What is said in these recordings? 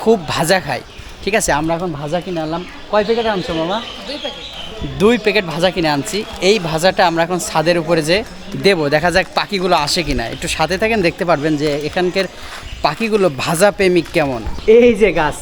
খুব ভাজা খায় ঠিক আছে আমরা এখন ভাজা কিনে আনলাম। কয় প্যাকেট আনছো মামা? দুই প্যাকেট দুই প্যাকেট ভাজা কিনে আনছি। এই ভাজাটা আমরা এখন ছাদের উপরে যে দেবো দেখা যাক পাখিগুলো আসে কিনা। একটু সাথে থাকেন দেখতে পারবেন যে এখানকার পাখিগুলো ভাজা প্রেমিক কেমন। এই যে গাছ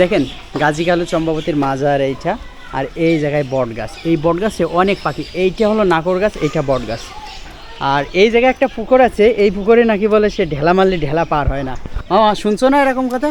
দেখেন গাজীকালু চম্পাবতীর মাজার এইটা আর এই জায়গায় বট গাছ। এই বট গাছে অনেক পাখি। এইটা হলো নাকর গাছ এইটা বট গাছ। আর এই জায়গায় একটা পুকুর আছে এই পুকুরে নাকি বলে সে ঢেলা মারলে ঢেলা পার হয় না। মামা শুনছো না এরকম কথা?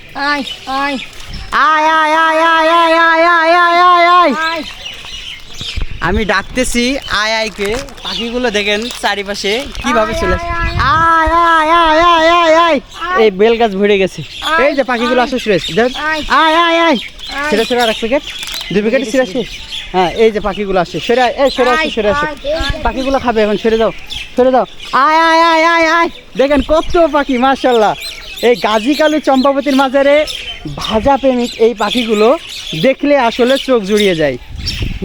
আয় আয় আয় আয় আয় আয় আয় আয় আয় আয় আয় আয় আয় আমি ডাকতেছি আয় আয়কে পাখিগুলো দেখেন চারিপাশে কীভাবে চলে আয়, আয়। আয় আয় আয় আয় এই বেল গাছ ভরে গেছে। এই যে পাখিগুলো আসে সুরেশ। দেখ আয়, আয় আয়। সেটা সেটা এক প্যাকেট দুই প্যাকেট সেরা শেষ হ্যাঁ এই যে পাখিগুলো আসছে সেরা এই সেরে আসে সেরে আসে। পাখিগুলো খাবে এখন ছেড়ে দাও ছেড়ে দাও আয় আয় আয় আয় আয়। দেখেন কত পাখি মার্শাল্লাহ এই গাজী কালু চম্পাবতীর মাজারে ভাজা প্রেমিক এই পাখিগুলো দেখলে আসলে চোখ জুড়িয়ে যায়।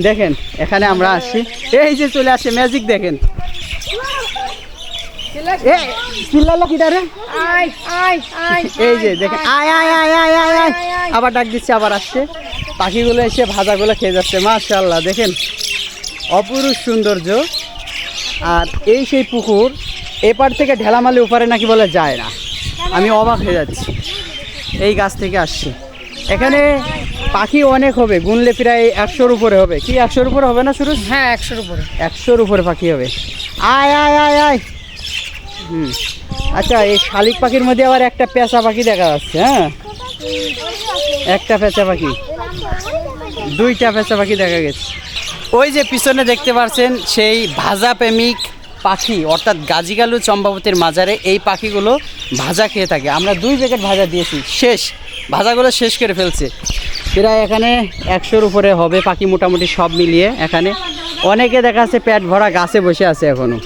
দেখেন এখানে আমরা আসছি। এই যে চলে আসছে ম্যাজিক দেখেন। এই যে দেখেন আয় আয় আয় আয় আয় আয় আবার ডাক দিচ্ছে আবার আসছে। পাখিগুলো এসে ভাজাগুলো খেয়ে যাচ্ছে মাশাল্লাহ দেখেন। অপরূপ সৌন্দর্য। আর এই সেই পুকুর এপার থেকে ঢেলামালি ওপারে নাকি বলে যায় না। আমি অবাক হয়ে যাচ্ছি। এই গাছ থেকে আসছি। এখানে পাখি অনেক হবে গুনলে প্রায় একশোর উপরে হবে। কি একশোর উপরে হবে না শুরু হ্যাঁ একশোর উপরে। একশোর উপরে পাখি হবে। আয় আয় আয় আয়। হুম। আচ্ছা এই শালিক পাখির মধ্যে আবার একটা পেঁচা পাখি দেখা যাচ্ছে হ্যাঁ? একটা পেঁচা পাখি। দুইটা পেঁচা পাখি দেখা গেছে। ওই যে পিছনে দেখতে পাচ্ছেন সেই ভাজা প্রেমিক পাখি, অর্থাৎ গাজিগালু চম্পাবতীর মাজারে এই পাখিগুলো ভাজা খেয়ে থাকে। আমরা দুই প্যাকেট ভাজা দিয়েছি, শেষ। ভাজাগুলো শেষ করে ফেলছে। প্রায় এখানে একশোর উপরে হবে পাখি মোটামুটি সব মিলিয়ে এখানে। অনেকে দেখা যাচ্ছে পেট ভরা গাছে বসে আছে এখনও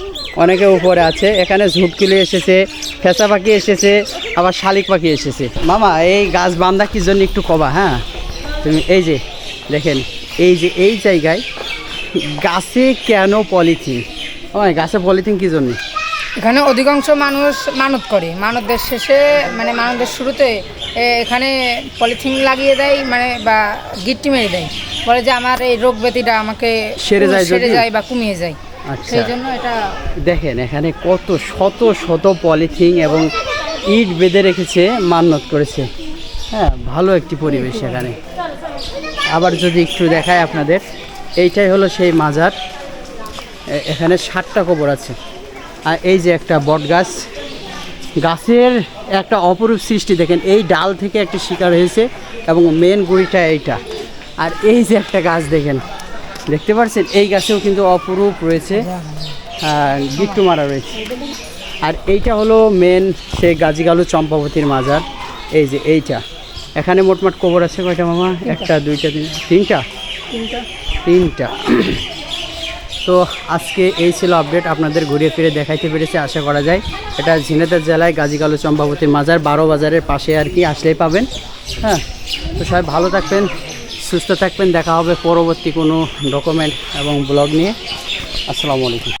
অনেকে উপরে আছে। এখানে ঝুটকিলি এসেছে, ফেঁচা পাখি এসেছে, আবার শালিক পাখি এসেছে। মামা, এই গাছ বান্ধা কি জন্য একটু কবা হ্যাঁ? তুমি এই যে, দেখেন, এই যে, এই জায়গায় গাছে কেন পলিথিন? ওই গাছে পলিথিন কি জন্য? এখানে অধিকাংশ মানুষ মানত করে। মানতদের শেষে মানে মানতদের শুরুতে এখানে পলিথিন লাগিয়ে দেয় মানে বা গিট্টি মেরে দেয়। বলে যে আমার এই রোগ ব্যাধিটা আমাকে সেরে যায় সেরে যায় বা কমিয়ে যায়। আচ্ছা। সেই জন্য এটা দেখেন এখানে কত শত শত পলিথিন এবং ইট বেঁধে রেখেছে মান্নত করেছে। হ্যাঁ ভালো একটি পরিবেশ এখানে। আবার যদি একটু দেখায় আপনাদের এইটাই হলো সেই মাজার। এখানে ষাটটা কবর আছে। আর এই যে একটা বট গাছ, গাছের একটা অপরূপ সৃষ্টি। দেখেন, এই ডাল থেকে একটা শিকার হয়েছে এবং মেন গুড়িটা এইটা। আর এই যে একটা গাছ দেখেন, দেখতে পাচ্ছেন? এই গাছেও কিন্তু অপরূপ রয়েছে গিট্টু মারা রয়েছে। আর এইটা হলো মেন সে গাজিগালু চম্পাবতীর মাজার। এই যে এইটা। এখানে মোটমাট কবর আছে কয়টা মামা? একটা, দুইটা, তিন তিনটা। তিনটা। তো আজকে এই ছিল আপডেট আপনাদের ঘুরে ফিরে দেখাইতে পেরেছে, আশা করা যায়। এটা ঝিনেদার জেলায় গাজীকালু চম্পাবতীর মাজার বারো বাজারের পাশে আর কি, আসলেই পাবেন। হ্যাঁ তো সবাই ভালো থাকবেন, সুস্থ থাকবেন, দেখা হবে পরবর্তী কোনো ডকুমেন্ট এবং ব্লগ নিয়ে। আসসালামু আলাইকুম।